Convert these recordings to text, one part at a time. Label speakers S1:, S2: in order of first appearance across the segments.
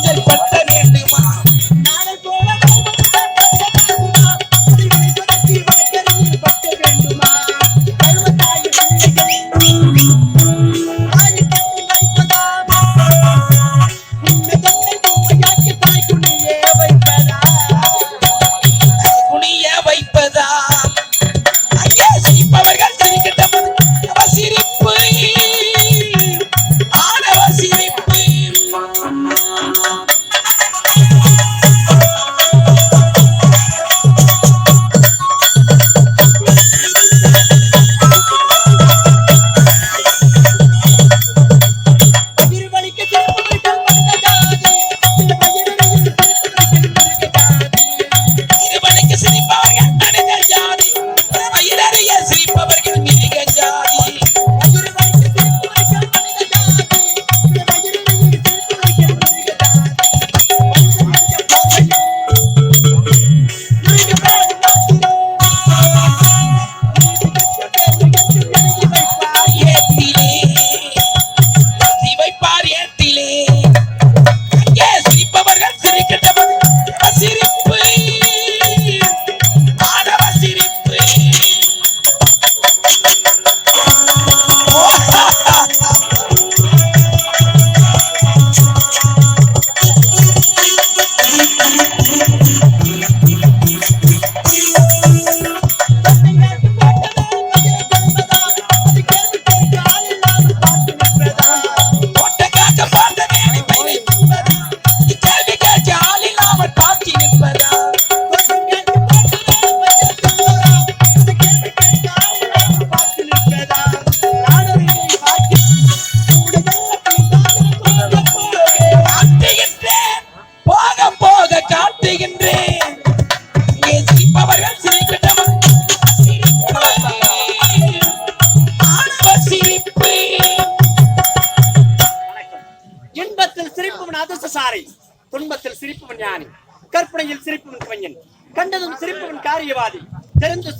S1: மஞ்சள் பட்ட வேண்டுமா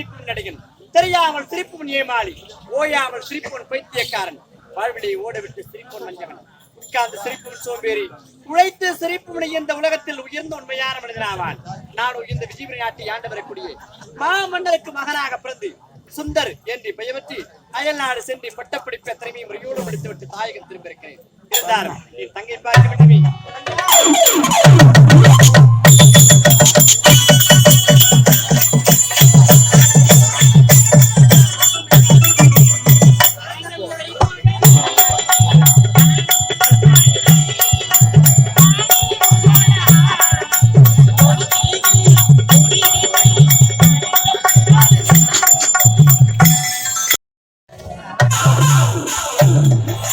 S2: தெரிந்து சிரிப்பவன் நடிகன். தெரியாமல் சிரிப்பவன் ஏமாளி. ஓயாமல் சிரிப்பவன் பைத்தியக்காரன். வாழ்விலை ஓடவிட்டு சிரிப்பவன் வந்தவன் உட்கார்ந்து சிரிப்பவன் சோம்பேறி. உழைத்து சிரிப்பு இந்த உலகத்தில் உயர்ந்த உண்மையான மனிதனாவான் நான் இந்த விஜயபுரி நாட்டை ஆண்டு வரக்கூடிய மாமன்னருக்கு மகனாக பிறந்து சுந்தர் என்று பெயர்வற்றி அயல் நாடு சென்று பட்டப்படிப்பு திறமையை முறையோடு படித்துவிட்டு தாயகம் திரும்பியிருக்கிறேன் இருந்தாலும் நீ தங்கை பார்க்க வேண்டுமே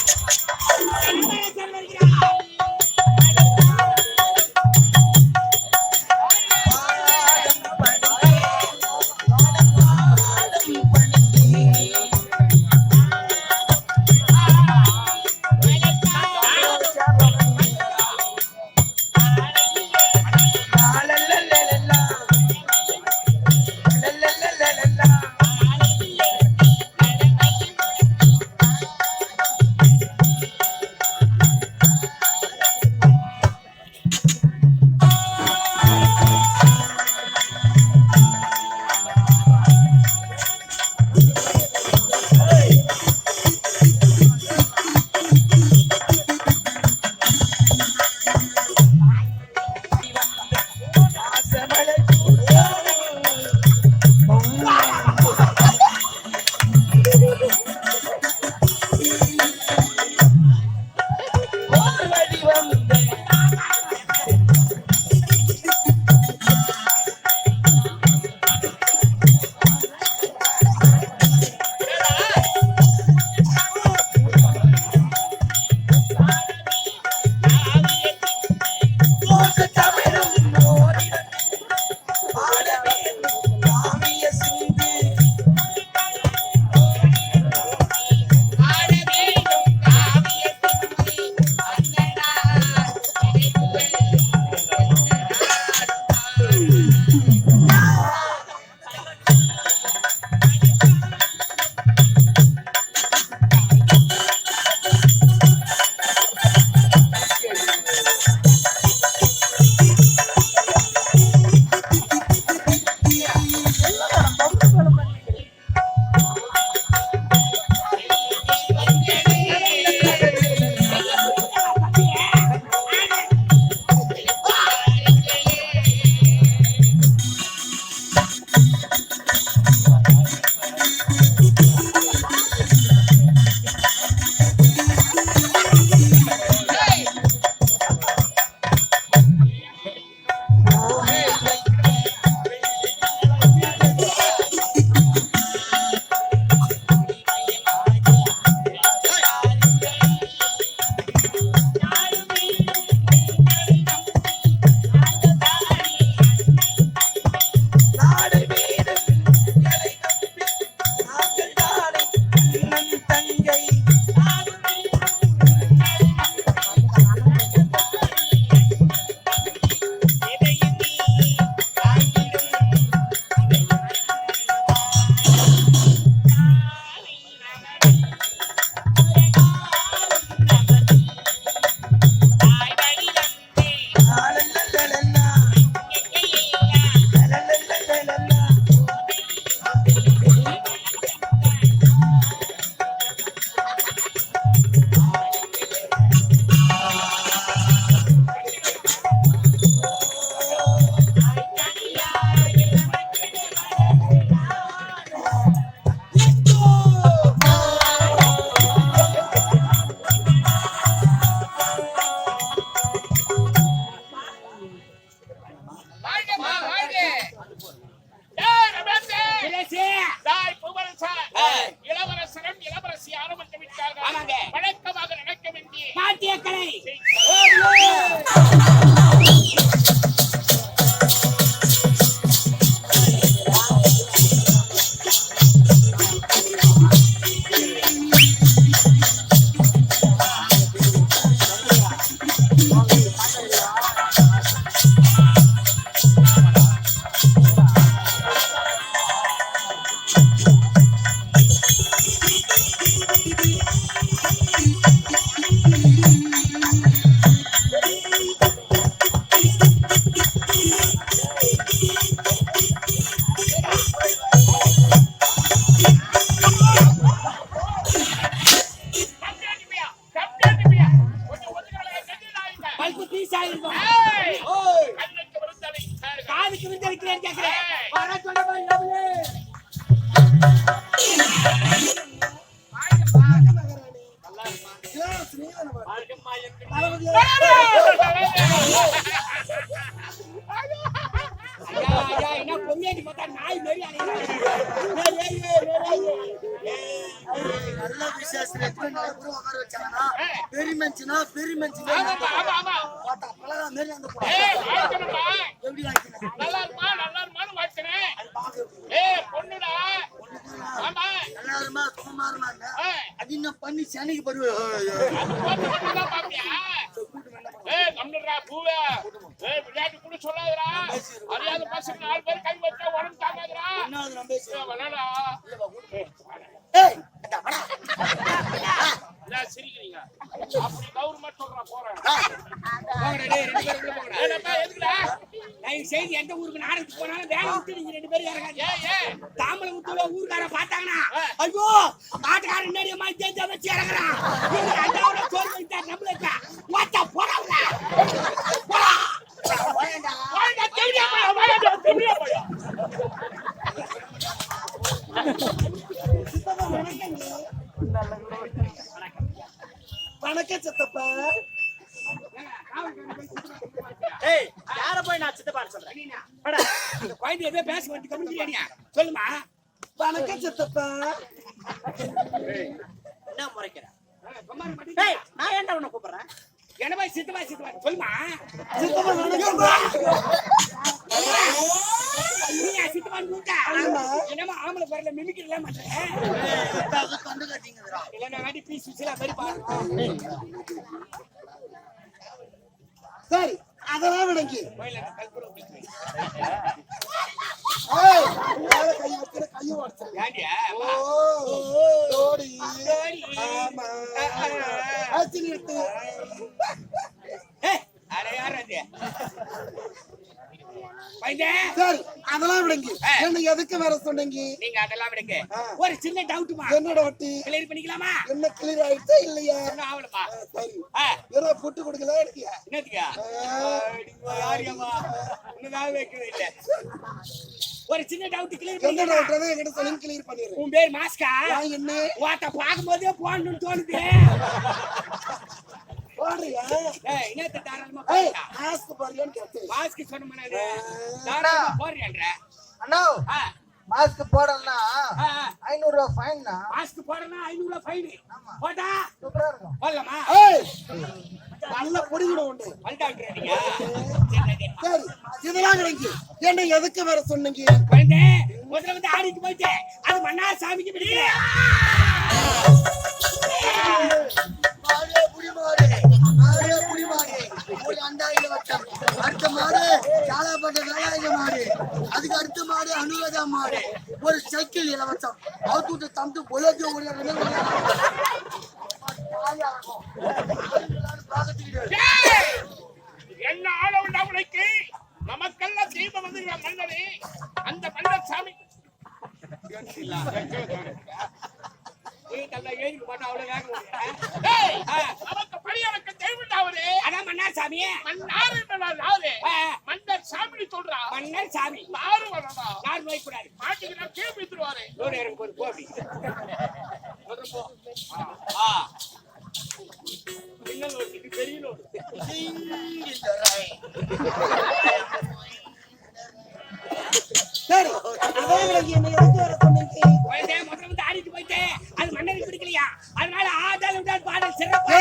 S3: Thank
S4: you. பலகா மாதிரி அந்த படம்.
S3: ஏய், வாழ்க்கணும்ப்பா.
S4: எப்படி வாங்கிக்கின?
S3: நல்லா இருமா, நல்லா இருமான்னு வாழ்த்தினேன்.
S4: அது பார்க்கறது.
S3: ஏய், பொண்ணுடா.
S4: ஒண்ணுக்குன்னா,
S3: ஆமா.
S4: நல்லா இருமா, சுகமா இருமாங்க.
S3: ஏய்,
S4: அது இன்னும் பண்ணி சனிக்கு பருவ
S3: பாப்பியா? ஏய், கம்முனுடா, பூவே. ஏய், விளையாட்டு கூட சொல்லாதடா. அறியாத பசங்க நாலு பேர் கை வச்சா உடம்பு தாங்காதுடா.
S4: என்ன அது நம்ம பேசுறோம்?
S3: ஏய், விளையாடா.
S4: ஏய், இந்தா வாடா.
S3: ஏன் சிரிக்கிறீங்க? அப்படி கௌரவமா சொல்றேன், போறேன்.
S2: போங்கடா, டேய், ரெண்டு பேரும் உள்ள போங்கடா.
S3: ஏன்டா, எதுக்குடா?
S2: தயவு செய்து எந்த ஊருக்கு நாடகத்துக்கு போனாலும் வேலை விட்டு நீங்க ரெண்டு பேரும்
S3: ஏய்.
S2: தாம்பலம் ஊத்துல ஊருக்காரன் பார்த்தாங்கன்னா. ஐயோ, ஆட்டுக்காரன் முன்னாடி அம்மா தேஞ்சா வச்சு இறங்குறான். இவங்க அண்ணாவோட சோறு வைத்தா நம்மளுக்கா? வாத்தா, போடாவுடா. போடா.
S3: வாடா, தெவிடியா போயா, போயா.
S2: பேச வந்து கவனிக்கிறியா? சொல்லுமா
S4: வணக்கம் சித்தப்பா
S2: என்ன முறைக்கிற? ஏய், நான் ஏன்டா உன்னை கூப்பிடுறேன்? என்ன போய் சித்தப்பா, சித்தப்பா, சொல்லுமா
S4: சித்தப்பா வணக்கம்ப்பா
S2: நீயா சித்தப்பான்னு கூப்பிட்டா? என்னமோ ஆம்பளை mimicry எல்லாம் பண்ற?
S4: அது கண்டு
S2: இல்லைன்னா வேண்டி பீஸ் சுவிட்சில மாதிரி பாரு.
S4: சரி அதெல்லாம் விடங்கி
S2: கோயில்ல இந்த கற்பூரம் ஊத்தி.
S4: ஏய் மேல கை வைக்கிற கையை உடைச்சிரு.
S2: ஏன்டியா?
S4: ஓ ஓடி
S2: சரி.
S4: அதெல்லாம் விடுங்க. என்ன எதுக்கு வேற சொன்னீங்க?
S2: நீங்க அதெல்லாம் விடுங்க. ஒரு சின்ன டவுட்டுமா
S4: என்னோட வட்டி?
S2: கிளியர் பண்ணிக்கலாமா?
S4: என்ன கிளியர் ஆயிடுச்சா இல்லையா?
S2: ஒண்ணும் ஆகலப்பா
S4: ஆ, சரி. ஏதோ புட்டு கொடுக்கல எனக்கு.
S2: என்னத்துக்கா யாரியம்மா? இன்னும் வைக்கவே இல்ல. ஒரு சின்ன டவுட் கிளியர்
S4: என்ன என்கிட்ட சொல்லி கிளியர் பண்ணிடுறேன்.
S2: உன் பேர் மாஸ்கா?
S4: என்ன?
S2: வாத்த பார்க்கும்போதே போடணும்னு தோணுது.
S5: அண்ணா. மாஸ்க்
S2: ஆ.
S5: ஐநூறு ரூபாய் ஃபைன்னா?
S2: மாஸ்க் போடணும் ஐநூறு ரூபாய் ஃபைன். போட்டா?
S5: சூப்பரா இருக்கும்.
S2: போடலாமா?
S4: நல்ல பொடிக்கணும் உண்டு.
S2: சரி,
S4: இதெல்லாம் கிடைக்கு. என்ன எதுக்கு வேற சொன்னீங்க?
S2: குழந்தை முதல்ல வந்து ஆடிட்டு போயிட்டு அது மன்னார் சாமிக்கு பிடிக்கல.
S4: மாடே புடி மாடே மாடே புடி மாடே வட்டம். அடுத்த மாடு காலாப்பட்ட வேலாயுத மாடு. அதுக்கு அடுத்த மாடு அனுகதா மாடு. ஒரு சைக்கிள் இலவசம். அவுத்து தந்து பொலோஜி ஒரு
S3: ஏய், என்ன ஆளவுண்டா உனக்கு? நமக்கெல்லாம் தெய்வம் வந்துகிற மன்னரே. அந்த மன்னர் சாமி
S2: ஏறி போட்டா அவ்வளவு வேகம்
S3: அவரு.
S2: அதான் மன்னார் சாமி
S3: மன்னார்
S2: ஆ,
S3: மன்னர் சாமி சொல்றா.
S2: மன்னர் சாமி
S3: நாரு வரடா
S2: யார் நோய் கூடாது
S3: மாட்டுக்கு கீழ் வித்துருவாரு
S2: லோடு இறங்கும் போது போ அப்படி. முதல்ல போ. ஆ. சின்ன இது பெரிய லோடு
S4: சரி அதான் எனக்கு என்ன எதுக்கு வேற சொன்னீங்க
S2: குழந்தை முதல்ல வந்து ஆடிட்டு போயிட்டு அது மன்னருக்கு பிடிக்கலையா? அதனால விடாது பாடல் சிறப்பு